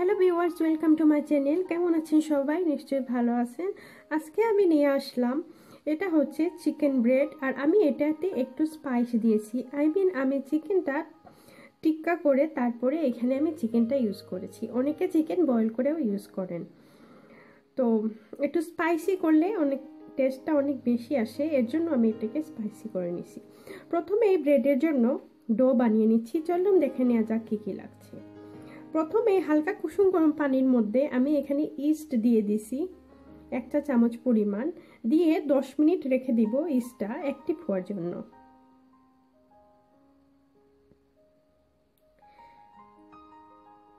Hello viewers, welcome to my channel. কেমন আছেন সবাই? নিশ্চয়ই ভালো আছেন। আজকে আমি নিয়ে আসলাম, এটা হচ্ছে চিকেন ব্রেড, আর আমি এটাতে একটু স্পাইস দিয়েছি। আই মিন, আমি চিকেনটা টিক্কা করে তারপরে এখানে আমি চিকেনটা ইউজ করেছি। অনেকে চিকেন বয়েল করেও ইউজ করেন। তো একটু স্পাইসি করলে অনেক টেস্টটা অনেক বেশি আসে, এর জন্য আমি এটাকে স্পাইসি করে নিছি। প্রথমে এই ব্রেডের জন্য ডো বানিয়ে নিচ্ছি। চলুন দেখে নেওয়া যাক কী কী লাগছে। প্রথমে হালকা কুসুম গরম পানির মধ্যে আমি এখানে ইস্ট দিয়ে দিছি, একটা চামচ পরিমাণ। দিয়ে দশ মিনিট রেখে দিব ইস্টটা অ্যাক্টিভ হওয়ার জন্য।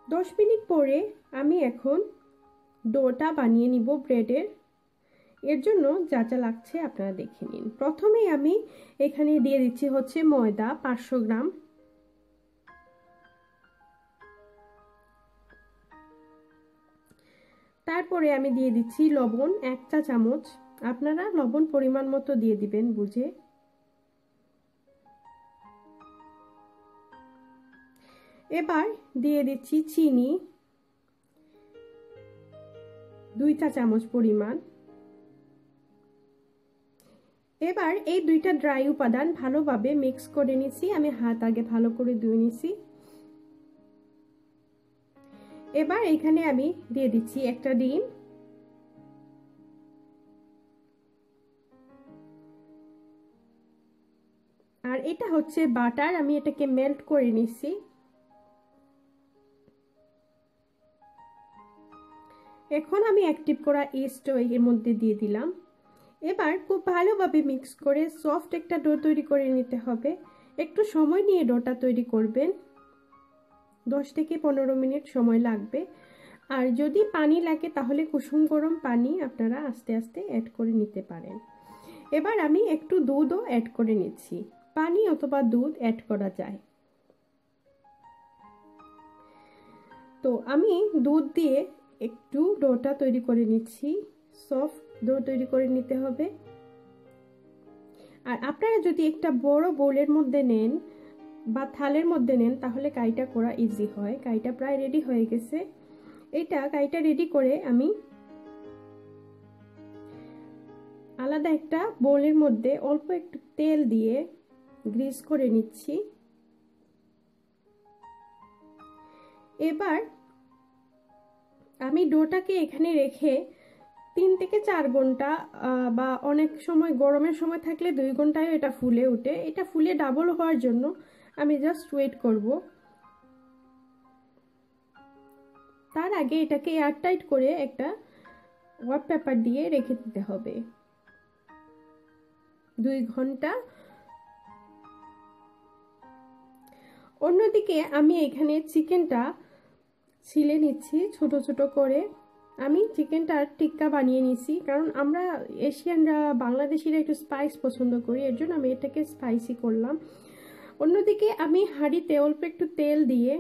দশ মিনিট পরে আমি এখন ডোটা বানিয়ে নিব ব্রেডের। এর জন্য যা যা লাগছে আপনারা দেখে নিন। প্রথমেই আমি এখানে দিয়ে দিচ্ছি হচ্ছে ময়দা পাঁচশো গ্রাম। তারপরে আমি দিয়ে দিচ্ছি লবণ এক চা চামচ। আপনারা লবণ পরিমাণ মতো দিয়ে দিবেন বুঝে। এবার দিয়ে দিচ্ছি চিনি। দুই চা চামচ পরিমাণ। এবার এই দুইটা ড্রাই উপাদান ভালোভাবে মিক্স করে নিছি আমি হাত আগে ভালো করে ধুয়ে নিছি এবার এখানে আমি দিয়ে দিচ্ছি একটা ডিম। আর এটা হচ্ছে বাটার, আমি এটাকে মেল্ট করে নিছি এখন আমি অ্যাক্টিভ করা ইস্ট এর মধ্যে দিয়ে দিলাম। এবার খুব ভালোভাবে মিক্স করে সফট একটা ডো তৈরি করে নিতে হবে। একটু সময় নিয়ে ডোটা তৈরি করবেন। দশ থেকে পনেরো মিনিট সময় লাগবে। আর যদি পানি লাগে, তাহলে কুসুম গরম পানি আপনারা আস্তে আস্তে অ্যাড করে নিতে পারেন। এবার আমি একটু দুধও অ্যাড করে নিচ্ছি। পানি অথবা দুধ অ্যাড করা যায়। তো আমি দুধ দিয়ে একটু ডোটা তৈরি করে নিচ্ছি। সফট ডো তৈরি করে নিতে হবে। আর আপনারা যদি একটা বড় বোলের মধ্যে নেন বা থালের মধ্যে নেন, তাহলে কাইটা করা ইজি হয়। কাইটা প্রায় রেডি হয়ে গেছে। এটা কাইটা রেডি করে আমি আলাদা একটা বোলের মধ্যে অল্প একটু তেল দিয়ে গ্রিস করে নিচ্ছি। এবার আমি ডোটাকে এখানে রেখে তিন থেকে চার ঘণ্টা বা অনেক সময়, গরমের সময় থাকলে দুই ঘন্টায় এটা ফুলে উঠে এটা ফুলে ডাবল হওয়ার জন্য আমি জাস্ট ওয়েট করব। তার আগে এটাকে এয়ারটাইট করে একটা ওয়াট পেপার দিয়ে রেখে দিতে হবে। দুই ঘণ্টা। অন্যদিকে আমি এখানে চিকেনটা ছিলে নিচ্ছি ছোট ছোট করে। আমি চিকেনটার টিক্কা বানিয়ে নিছি, কারণ আমরা এশিয়ানরা বাংলাদেশিরা একটু স্পাইস পছন্দ করি, এর জন্য আমি এটাকে স্পাইসি করলাম। অন্যদিকে আমি হাঁড়িতে অল্প একটু তেল দিয়ে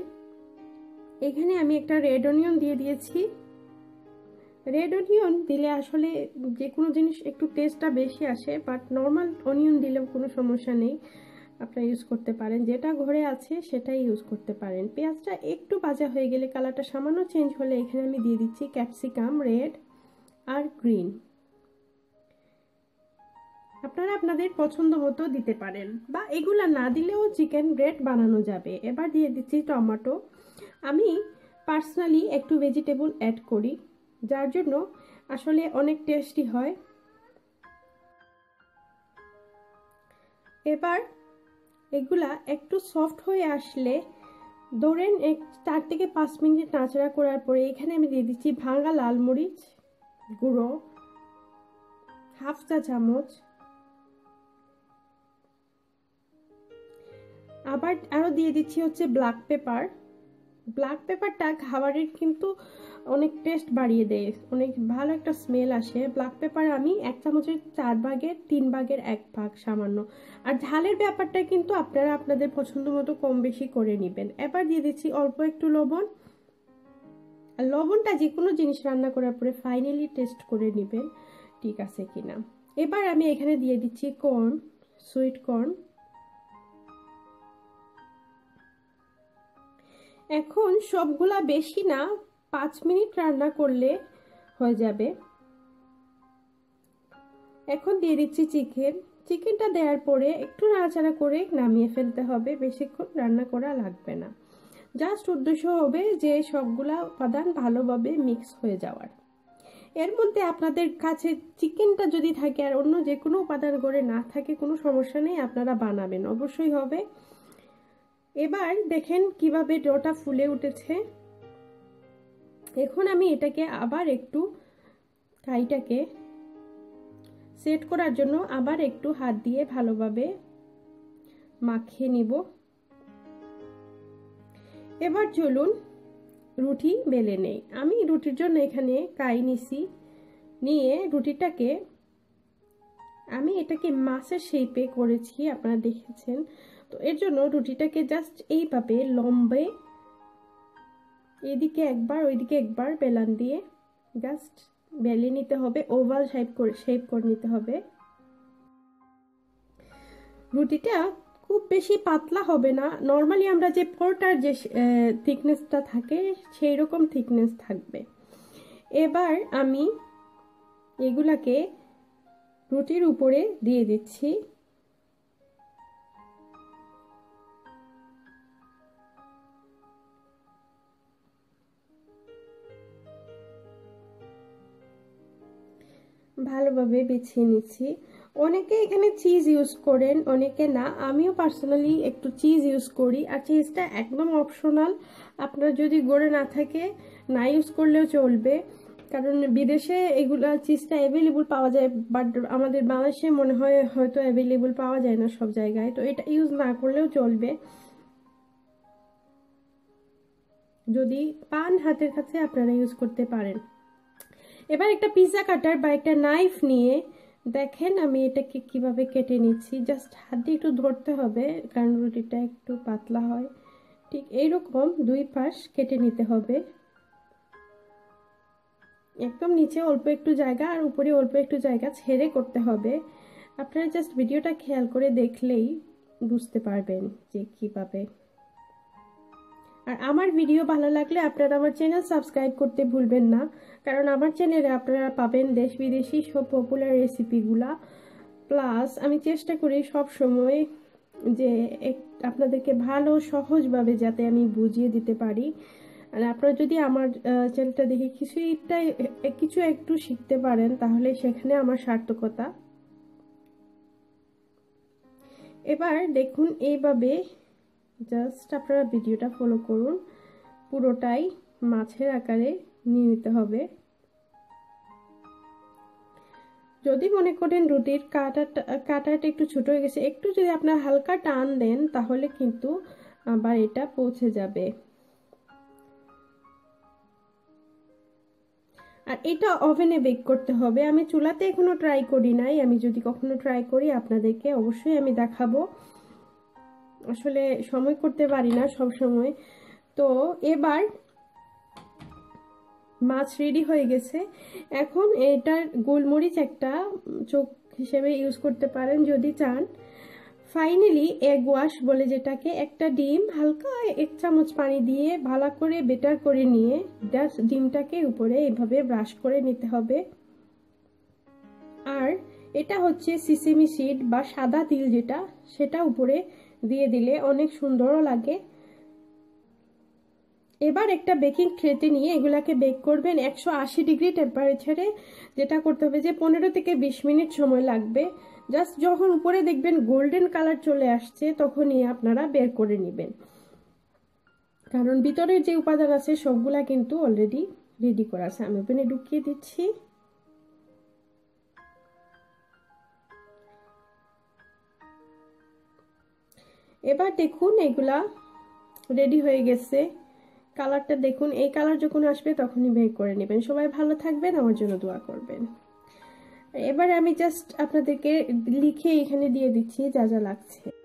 এখানে আমি একটা রেড অনিয়ন দিয়ে দিয়েছি। রেড অনিয়ন দিলে আসলে যে কোনো জিনিস একটু টেস্টটা বেশি আসে বাট নর্মাল অনিয়ন দিলেও কোনো সমস্যা নেই। আপনারা ইউজ করতে পারেন। যেটা ঘরে আছে সেটাই ইউজ করতে পারেন। পেঁয়াজটা একটু ভাজা হয়ে গেলে কালারটা সামান্য চেঞ্জ হলে এখানে আমি দিয়ে দিচ্ছি ক্যাপসিকাম রেড আর গ্রিন আপনারা আপনাদের পছন্দ মতো দিতে পারেন। বা এগুলা না দিলেও চিকেন ব্রেড বানানো যাবে। এবার দিয়ে দিচ্ছি টমেটো। আমি পার্সোনালি একটু ভেজিটেবল অ্যাড করি, যার জন্য আসলে অনেক টেস্টি হয়। এবার এগুলা একটু সফট হয়ে আসলে ধরেন এক চার থেকে পাঁচ মিনিট নাচড়া করার পরে এখানে আমি দিয়ে দিচ্ছি ভাঙা লাল মরিচ গুঁড়ো, হাফ চা চামচ আবার আরও দিয়ে দিচ্ছি হচ্ছে ব্ল্যাক পেপার ব্ল্যাক পেপারটা খাবারের কিন্তু অনেক টেস্ট বাড়িয়ে দেয়, অনেক ভালো একটা স্মেল আসে। ব্ল্যাক পেপার আমি এক চামচের চার ভাগের তিন ভাগের এক ভাগ সামান্য। আর ঝালের ব্যাপারটা কিন্তু আপনারা আপনাদের পছন্দ মতো কম বেশি করে নেবেন। এবার দিয়ে দিচ্ছি অল্প একটু লবণ। আর লবণটা যে কোনো জিনিস রান্না করার পরে ফাইনালি টেস্ট করে নেবেন, ঠিক আছে কিনা। এবার আমি এখানে দিয়ে দিচ্ছি কর্ন সুইট কর্ন এখন সবগুলা বেশি না, পাঁচ মিনিট রান্না করলে হয়ে যাবে। এখন দিয়ে দিচ্ছি চিকেন। চিকেনটা দেওয়ার পরে একটু নাড়াচাড়া করে নামিয়ে ফেলতে হবে, বেশিক্ষণ রান্না করা লাগবে না। জাস্ট উদ্দেশ্য হবে যে সবগুলা উপাদান ভালোভাবে মিক্স হয়ে যাওয়ার। এর মধ্যে আপনাদের কাছে চিকেনটা যদি থাকে আর অন্য যে কোনো উপাদান করে না থাকে, কোনো সমস্যা নেই, আপনারা বানাবেন। অবশ্যই হবে। এবার দেখেন কীভাবে ডোটা ফুলে উঠেছে। এখন আমি এটাকে আবার একটু কাইটাকে সেট করার জন্য আবার একটু হাত দিয়ে ভালোভাবে মাখিয়ে নিব। এবার চলুন রুটি বেলে নেই। আমি রুটির জন্য এখানে কাই নিছি। নিয়ে রুটিটাকে আমি এটাকে মাছের শেপে করেছি, আপনারা দেখেছেন। তো এর জন্য রুটিটাকে জাস্ট এইভাবে লম্বে এদিকে একবার, ওইদিকে একবার বেলান দিয়ে জাস্ট বেলে নিতে হবে ওভাল শেপ করে শেপ করে নিতে হবে। রুটিটা খুব বেশি পাতলা হবে না। নর্মালি আমরা যে পরোটার যে থিকনেসটা থাকে সেই রকম থিকনেস থাকবে। এবার আমি এগুলাকে রুটির উপরে দিয়ে দিচ্ছি। ভালোভাবে বিছিয়ে নিচ্ছি। অনেকে এখানে চিজ ইউজ করেন, অনেকে না। আমিও পার্সোনালি একটু চিজ ইউজ করি। আর চিজটা একদম অপশনাল আপনার যদি গড়ে না থাকে, না ইউজ করলেও চলবে। কারণ বিদেশে এগুলো চিজটা অ্যাভেলেবল পাওয়া যায় বাট আমাদের বাংলাদেশে মনে হয় হয়তো অ্যাভেলেবল পাওয়া যায় না সব জায়গায়। তো এটা ইউজ না করলেও চলবে। যদি পান হাতের কাছে, আপনারা ইউজ করতে পারেন। এবার একটা পিৎজা কাটার বা একটা নাইফ নিয়ে দেখেন আমি এটাকে কীভাবে কেটে নিচ্ছি। জাস্ট হাত দিয়ে একটু ধরতে হবে, কারণ রুটিটা একটু পাতলা হয়। ঠিক এইরকম দুই পাশ কেটে নিতে হবে। একদম নিচে অল্প একটু জায়গা আর উপরে অল্প একটু জায়গা ছেড়ে করতে হবে। আপনারা জাস্ট ভিডিওটা খেয়াল করে দেখলেই বুঝতে পারবেন যে কীভাবে আর আমার ভিডিও ভালো লাগলে আপনারা আমার চ্যানেল সাবস্ক্রাইব করতে ভুলবেন না। কারণ আমার চ্যানেলে আপনারা পাবেন দেশ বিদেশি সব পপুলার রেসিপিগুলা প্লাস আমি চেষ্টা করি সব সময় যে আপনাদেরকে ভালো, সহজভাবে যাতে আমি বুঝিয়ে দিতে পারি। আর আপনারা যদি আমার চ্যানেলটা দেখে কিছুটা কিছু একটু শিখতে পারেন, তাহলে সেখানে আমার সার্থকতা। এবার দেখুন এইভাবে জাস্ট আপনারা ভিডিওটা ফলো করুন। পুরোটাই মাছের আকারে নিয়ে নিতে হবে। যদি মনে করেন রুটির কাটাটা কাটাটা একটু ছোট হয়ে গেছে, একটু যদি আপনার হালকা টান দেন, তাহলে কিন্তু আবার এটা পৌঁছে যাবে। আর এটা ওভেনে বেক করতে হবে। আমি চুলাতে এখনও ট্রাই করি নাই। আমি যদি কখনো ট্রাই করি, আপনাদেরকে অবশ্যই আমি দেখাবো। আসলে সময় করতে পারি না সব সময়। তো এবার মাছ রেডি হয়ে গেছে। এখন এটার গোলমরিচ একটা চোখ হিসেবে ইউজ করতে পারেন যদি চান। ফাইনালি এগ ওয়াশ বলে যেটাকে, একটা ডিম হালকা এক চামচ পানি দিয়ে ভালো করে বেটার করে নিয়ে জাস্ট ডিমটাকে উপরে এইভাবে ব্রাশ করে নিতে হবে। আর এটা হচ্ছে সিসেমি সিড বা সাদা তিল যেটা, সেটা উপরে দিয়ে দিলে অনেক সুন্দরও লাগে। এবার একটা বেকিং ট্রেতে নিয়ে এগুলাকে বেক করবেন। একশো আশি ডিগ্রি টেম্পারেচারে যেটা করতে হবে যে পনেরো থেকে বিশ মিনিট সময় লাগবে। জাস্ট যখন উপরে দেখবেন গোল্ডেন কালার চলে আসছে, তখনই আপনারা বের করে নেবেন। কারণ ভিতরের যে উপাদান আছে, সবগুলা কিন্তু অলরেডি রেডি করা আছে। আমি ওপেনে ঢুকিয়ে দিচ্ছি। এবার দেখুন এগুলা রেডি হয়ে গেছে। কালারটা দেখুন, এই কালার যখন আসবে তখনই বের করে নেবেন। সবাই ভালো থাকবেন, আমার জন্য দোয়া করবেন। এবার আমি জাস্ট আপনাদেরকে লিখে এখানে দিয়ে দিচ্ছি যা যা লাগছে।